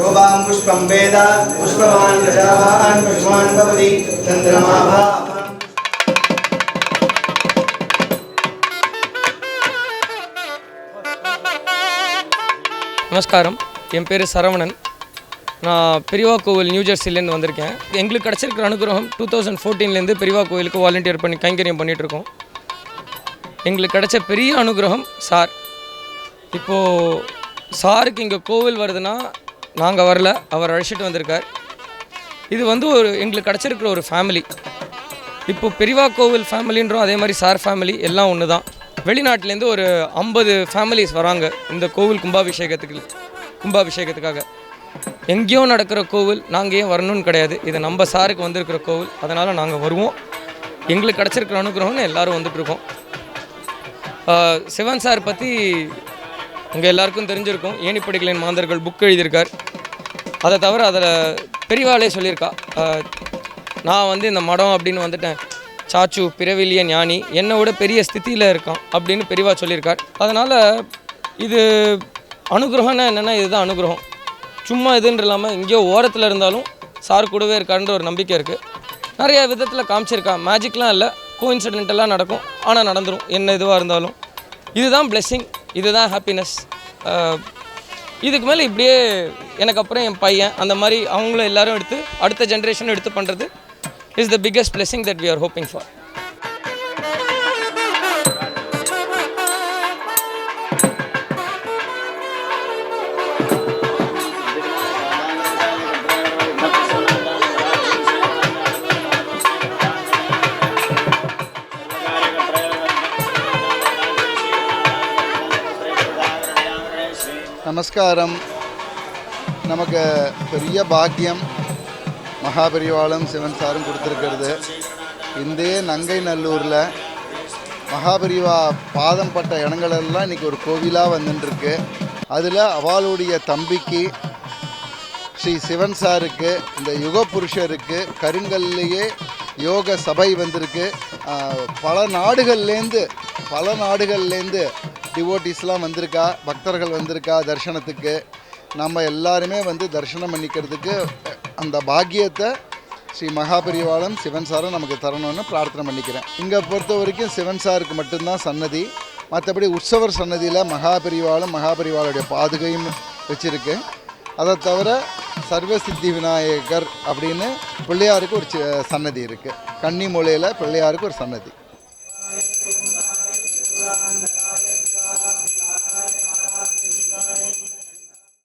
शोभां पुष्पं वेद पुष्पवान् प्रजावान् पुष्पान् भवति चन्द्रमाभा நமஸ்காரம் என் பேர் சரவணன் நான் பெரியவா கோவில் நியூ ஜெர்சிலேருந்து வந்திருக்கேன் எங்களுக்கு கிடச்சிருக்கிற அனுகிரகம் டூ தௌசண்ட் ஃபோர்டீன்லேருந்து பெரியவா கோவிலுக்கு வாலண்டியர் பண்ணி கைங்கரியம் பண்ணிகிட்ருக்கோம் எங்களுக்கு கிடைச்ச பெரிய அனுகிரகம் சார் இப்போது சாருக்கு இங்கே கோவில் வருதுன்னா நாங்கள் வரல. அவர் அழைச்சிட்டு வந்திருக்கார். இது வந்து ஒரு எங்களுக்கு கிடச்சிருக்கிற ஒரு ஃபேமிலி இப்போ பெரியவா கோவில் ஃபேமிலின்றோம் அதே மாதிரி சார் ஃபேமிலி எல்லாம் ஒன்று தான் வெளிநாட்டிலேருந்து ஒரு ஐம்பது ஃபேமிலிஸ் வராங்க இந்த கோவில் கும்பாபிஷேகத்துக்கு கும்பாபிஷேகத்துக்காக. எங்கேயோ நடக்கிற கோவில் நாங்கள் ஏன் வரணும்னு கிடையாது. இது நம்ம சாருக்கு வந்திருக்கிற கோவில் அதனால் நாங்கள் வருவோம். எங்களுக்கு கிடச்சிருக்கிற அனுகிரகம்னு எல்லோரும் வந்துட்டுருக்கோம் சிவன் சார் பற்றி உங்கள் எல்லாருக்கும் தெரிஞ்சிருக்கும். ஏணிப்படிகளின் மாந்தர்கள் புக் எழுதியிருக்கார். அதை தவிர அதில் பெரியவாளே சொல்லியிருக்கா. நான் வந்து இந்த மடம் அப்படின்னு வந்துட்டேன். சாச்சு பிறவிலிய ஞானி என்னை விட பெரிய ஸ்தித்தியில் இருக்கான் அப்படின்னு பெரியவா சொல்லியிருக்கார். அதனால் இது அனுகிரகம்னா என்னென்னா இதுதான் அனுகிரகம். சும்மா இதுன்னு இல்லாமல் எங்கேயோ ஓரத்தில் இருந்தாலும் சார் கூடவே இருக்காருன்ற ஒரு நம்பிக்கை இருக்குது நிறைய விதத்தில் காமிச்சிருக்கா. மேஜிக்லாம் இல்லை. கோஇன்சிடென்டெல்லாம் நடக்கும். ஆனால் நடந்துடும் என்ன இதுவாக இருந்தாலும். இதுதான் பிளெஸ்ஸிங் இதுதான் ஹாப்பினஸ் இதுக்கு மேலே இப்படியே எனக்கு அப்புறம் என் பையன் அந்த மாதிரி அவங்களும் எல்லாரும் எடுத்து அடுத்த ஜென்ரேஷன் எடுத்து பண்ணுறது is the biggest blessing that we are hoping for நமஸ்காரம். நமக்கு பெரிய பாக்கியம் மகாபெரிவாளும் சிவன் சாரும் கொடுத்துருக்கிறது. இந்தே நங்கை நல்லூரில் மகாபரிவா பாதம் பட்ட இடங்களெல்லாம் இன்றைக்கி ஒரு கோவிலாக வந்துட்டுருக்கு அதில் அவளுடைய தம்பிக்கு ஸ்ரீ சிவன் சாருக்கு இந்த யுக புருஷருக்கு கருங்கல்லையே யோக சபை வந்திருக்கு. பல நாடுகள்லேருந்து பல நாடுகள்லேருந்து டிவோட்டிஸ்லாம் வந்திருக்கா பக்தர்கள் வந்திருக்கா தரிசனத்துக்கு? நம்ம எல்லாருமே வந்து தரிசனம் பண்ணிக்கிறதுக்கு அந்த பாக்கியத்தை ஸ்ரீ மகாபரிவாளம் சிவன் சாரை நமக்கு தரணும்னு பிரார்த்தனை பண்ணிக்கிறேன். இங்கே பொறுத்த வரைக்கும் சிவன் சாருக்கு மட்டும்தான் சன்னதி. மற்றபடி உற்சவர் சன்னதியில் மகாபரிவாளும் மகாபரிவாளுடைய பாதுகையும் வச்சுருக்கு. அதை தவிர சர்வசித்தி விநாயகர் அப்படின்னு பிள்ளையாருக்கு ஒரு சன்னதி இருக்குது கன்னி மூலையில் பிள்ளையாருக்கு ஒரு சன்னதி. Thank you.